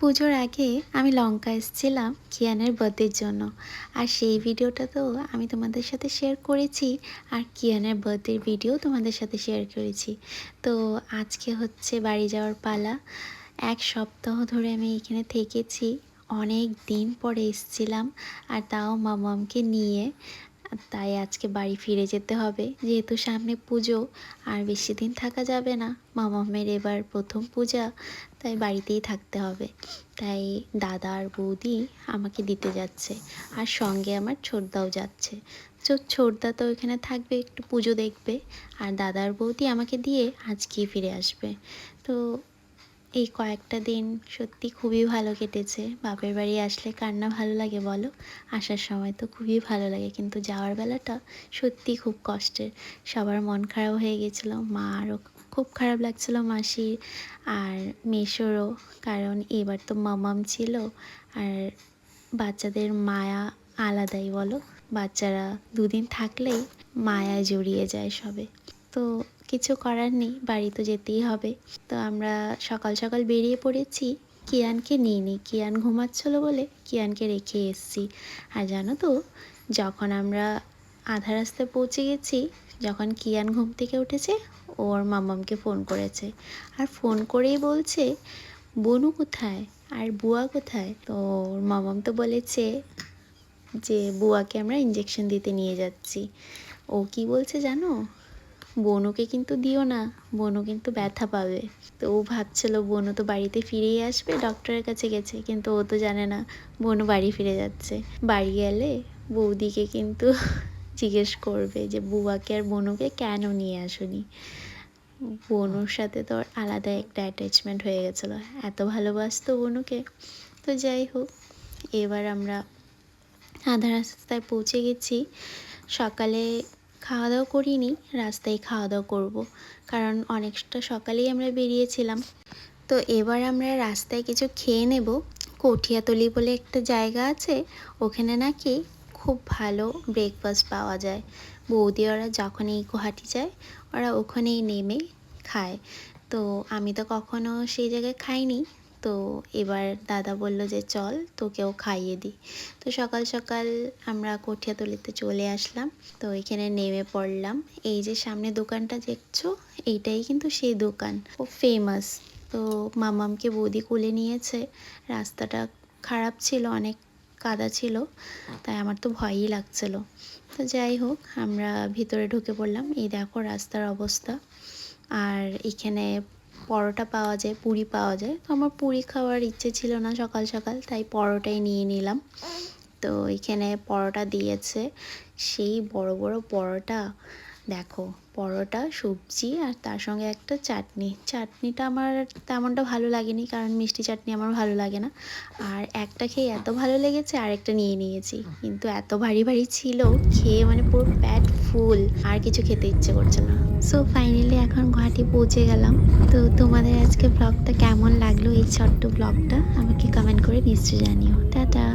পুজোর আগে আমি লঙ্কা এসেছিলাম কিয়ানের বার্থডের জন্য। আর সেই ভিডিওটা তো আমি তোমাদের সাথে শেয়ার করেছি আর কিয়ানের বার্থডের ভিডিও তোমাদের সাথে শেয়ার করেছি। তো আজকে হচ্ছে বাড়ি যাওয়ার পালা। এক সপ্তাহ ধরে আমি এখানে থেকেছি। অনেক দিন পরে এসেছিলাম আর তাও মামামকে নিয়ে। তাই আজকে বাড়ি ফিরে যেতে হবে। যেহেতু সামনে পুজো, আর বেশি দিন থাকা যাবে না। মামামের এবার প্রথম পূজা, তাই বাড়িতেই থাকতে হবে। তাই দাদা আর বৌদি আমাকে দিতে যাচ্ছে, আর সঙ্গে আমার ছোটদাও যাচ্ছে। তো ছোটদা তো ওইখানে থাকবে, একটু পুজো দেখবে, আর দাদার বৌদি আমাকে দিয়ে আজকেই ফিরে আসবে। তো এই কয়েকটা দিন সত্যি খুবই ভালো কেটেছে। বাপের বাড়ি আসলে কার না ভালো লাগে বলো? আসার সময় তো খুবই ভালো লাগে, কিন্তু যাওয়ার বেলাটা সত্যি খুব কষ্টের। সবার মন খারাপ হয়ে গেছিল মারও খুব খারাপ লাগছিল মাসির আর মেশোরও কারণ এবার তো মামাম ছিল আর বাচ্চাদের মায়া আলাদাই বলো? বাচ্চারা দুদিন থাকলেই মায়া জড়িয়ে যায় সবে। তো কিছু করার নেই, বাড়ি তো যেতেই হবে। তো আমরা সকাল সকাল বেরিয়ে পড়েছি, কিয়ানকে নিয়ে নিই। কিয়ান ঘুমাচ্ছিলো বলে কিয়ানকে রেখে এসছি। আর জানো তো, যখন আমরা আধা রাস্তায় পৌঁছে গেছি, যখন কিয়ান ঘুম থেকে উঠেছে, ওর মামামকে ফোন করেছে। আর ফোন করেই বলছে, বনু কোথায়? আর বুয়া কোথায়? তো ওর মামাম তো বলেছে যে, বুয়াকে আমরা ইঞ্জেকশন দিতে নিয়ে যাচ্ছি। ও কি বলছে জানো? বনুকে কিন্তু দিও না, বনু কিন্তু ব্যথা পাবে। তো ও ভাবছিল বনু তো বাড়িতে ফিরেই আসবে ডক্টরের কাছে গেছে, কিন্তু ও তো জানে না বনু বাড়ি ফিরে যাচ্ছে। বাড়ি গেলে বৌদিকে কিন্তু জিজ্ঞেস করবে যে বুয়াকে আর বনুকে কেন নিয়ে আসুনি? বনুর সাথে তো আলাদা একটা অ্যাটাচমেন্ট হয়ে গেছিল। এত ভালোবাসতো বনুকে। তো যাই হোক, এবার আমরা আধা রাস্তায় পৌঁছে গেছি। সকালে খাওয়া দাওয়া করিনি, রাস্তায় খাওয়া দাওয়া করব। কারণ অনেকটা সকালেই আমরা বেরিয়েছিলাম। তো এবার আমরা রাস্তায় কিছু খেয়ে নেব। কঠিয়াতলি বলে একটা জায়গা আছে, ওখানে নাকি খুব ভালো ব্রেকফাস্ট পাওয়া যায়। বৌদি ওরা যখনই গুয়াহাটি যায়, ওরা ওখানেই নেমে খায়। তো আমি তো কখনো সেই জায়গায় খাইনি। তো এবার দাদা বলল যে, চল তোকেও খাইয়ে দিই তো সকাল সকাল আমরা কঠিয়াতলিতে চলে আসলাম। তো এখানে নেমে পড়লাম। এই যে সামনে দোকানটা দেখছ, এইটাই কিন্তু সেই দোকান। ও ফেমাস তো মামামকে বৌদি কোলে নিয়েছে। রাস্তাটা খারাপ ছিল, অনেক কাদা ছিল, তাই আমার তো ভয়ই লাগছিল। তো যাই হোক, আমরা ভিতরে ঢুকে পড়লাম। এই দেখো রাস্তার অবস্থা। আর এখানে পরোটা পাওয়া যায়, পুরি পাওয়া যায়। তো আমার পুরি খাওয়ার ইচ্ছে ছিল না সকাল সকাল, তাই পরোটাই নিয়ে নিলাম। তো এখানে পরোটা দিয়েছে। সেই বড় বড় পরোটা দেখো, পরোটা, সবজি আর তার সঙ্গে একটা চাটনি। চাটনিটা আমার তেমনটা ভালো লাগেনি কারণ মিষ্টি চাটনি আমার ভালো লাগে না। আর একটা খেয়ে এত ভালো লেগেছে আর একটা নিয়ে নিয়েছি। কিন্তু এত ভারী ভারী ছিল, খেয়ে মানে পুরো প্যাট ফুল, আর কিছু খেতে ইচ্ছে করছে না। সো ফাইনালি এখন গুয়াহাটি পৌঁছে গেলাম। তো তোমাদের আজকে ব্লগটা কেমন লাগল এই ছোট্ট ব্লগটা আমাকে কমেন্ট করে নিশ্চয়ই জানিও। টাটা!